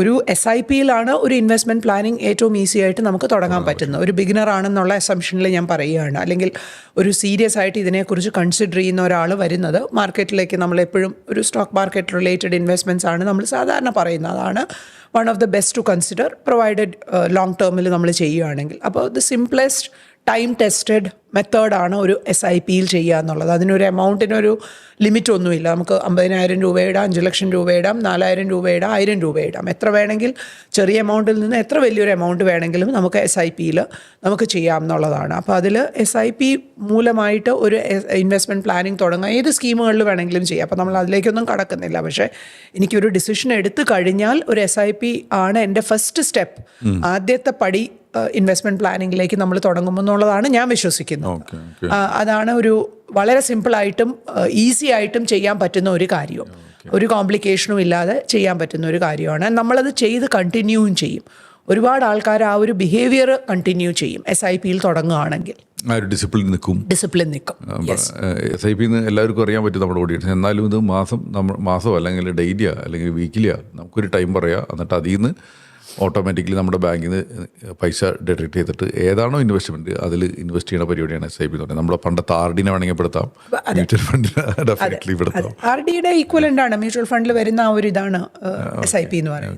ഒരു S I പിയിലാണ് ഒരു investment planning ഏറ്റവും ഈസി ആയിട്ട് നമുക്ക് തുടങ്ങാൻ പറ്റുന്നത്. ഒരു ബിഗിനർ ആണെന്നുള്ള അസംഷനിൽ ഞാൻ പറയുകയാണ്. അല്ലെങ്കിൽ ഒരു സീരിയസ് ആയിട്ട് ഇതിനെക്കുറിച്ച് കൺസിഡർ ചെയ്യുന്ന ഒരാൾ വരുന്നത് മാർക്കറ്റിലേക്ക് നമ്മൾ എപ്പോഴും ഒരു സ്റ്റോക്ക് മാർക്കറ്റ് റിലേറ്റഡ് ഇൻവെസ്റ്റ്മെന്റ്സ് ആണ് നമ്മൾ സാധാരണ പറയുന്നത്. അതാണ് one of the best to consider provided long ടേമിൽ നമ്മൾ ചെയ്യുകയാണെങ്കിൽ. അപ്പോൾ ദ സിംപ്ലസ്റ്റ് ടൈം ടെസ്റ്റഡ് മെത്തേഡാണ് ഒരു എസ് ഐ പിയിൽ ചെയ്യുക എന്നുള്ളത്. അതിനൊരു എമൗണ്ടിനൊരു ലിമിറ്റ് ഒന്നുമില്ല നമുക്ക് അമ്പതിനായിരം രൂപ ഇടാം അഞ്ച് ലക്ഷം രൂപ ഇടാം നാലായിരം രൂപ ഇടാം ആയിരം രൂപ ഇടാം എത്ര വേണമെങ്കിൽ ചെറിയ എമൗണ്ടിൽ നിന്ന് എത്ര വലിയൊരു എമൗണ്ട് വേണമെങ്കിലും നമുക്ക് എസ് ഐ പിയിൽ നമുക്ക് ചെയ്യാം എന്നുള്ളതാണ്. അപ്പോൾ അതിൽ എസ് ഐ പി മൂലമായിട്ട് ഒരു ഇൻവെസ്റ്റ്മെന്റ് പ്ലാനിങ് തുടങ്ങാം. ഏത് സ്കീമുകളിൽ വേണമെങ്കിലും ചെയ്യാം. അപ്പോൾ നമ്മൾ അതിലേക്കൊന്നും കടക്കുന്നില്ല. പക്ഷേ എനിക്കൊരു ഡിസിഷൻ എടുത്തു കഴിഞ്ഞാൽ ഒരു എസ് ഐ പി ആണ് എന്റെ ഫസ്റ്റ് സ്റ്റെപ്പ് ആദ്യത്തെ പടി ഇൻവെസ്റ്റ്മെന്റ് പ്ലാനിങ്ങിലേക്ക് നമ്മൾ തുടങ്ങും എന്നുള്ളതാണ് ഞാൻ വിശ്വസിക്കുന്നത്. അതാണ് ഒരു വളരെ സിമ്പിളായിട്ടും ഈസി ആയിട്ടും ചെയ്യാൻ പറ്റുന്ന ഒരു കാര്യം ഒരു കോംപ്ലിക്കേഷനും ഇല്ലാതെ ചെയ്യാൻ പറ്റുന്ന ഒരു കാര്യമാണ്. നമ്മളത് ചെയ്ത് കണ്ടിന്യൂവും ചെയ്യും. ഒരുപാട് ആൾക്കാർ ആ ഒരു ബിഹേവിയർ കണ്ടിന്യൂ ചെയ്യും. എസ് ഐ പിയിൽ തുടങ്ങുകയാണെങ്കിൽ. ആ ഒരു ഡിസിപ്ലിൻ നിൽക്കും. ഡിസിപ്ലിൻ നിൽക്കും. എസ് ഐ പിന്ന് എല്ലാവർക്കും അറിയാൻ പറ്റും നമ്മുടെ ഓഡിയൻസ് എന്നാലും ഇത് മാസം നമ്മൾ മാസം അല്ലെങ്കിൽ ഡെയിലിയാ അല്ലെങ്കിൽ വീക്കിലിയാ നമുക്കൊരു ടൈം പറയാം. എന്നിട്ട് അതിൽ നിന്ന് ഓട്ടോമാറ്റിക്കലി നമ്മുടെ ബാങ്കിൽ നിന്ന് പൈസ ഡെഡിക്റ്റ് ചെയ്തിട്ട് ഏതാണോ ഇൻവെസ്റ്റ്മെന്റ് അതിൽ ഇൻവെസ്റ്റ് ചെയ്യുന്ന പരിപാടിയാണ് എസ് ഐ പി എന്ന് പറയുന്നത്. നമ്മുടെ പണ്ടത്തെ ആർ ഡിനെ വേണമെങ്കിൽ പെടുത്താം മ്യൂച്വൽ ഫണ്ടിനെ ഡെഫിനറ്റ്ലി പെടുത്താം. ആർ ഡിയുടെ ഈക്വലന്റ് ആണ്. മ്യൂച്വൽ ഫണ്ടിൽ വരുന്ന ആ ഒരു ഇതാണ് എസ് ഐ പി എന്ന് പറയുന്നത്.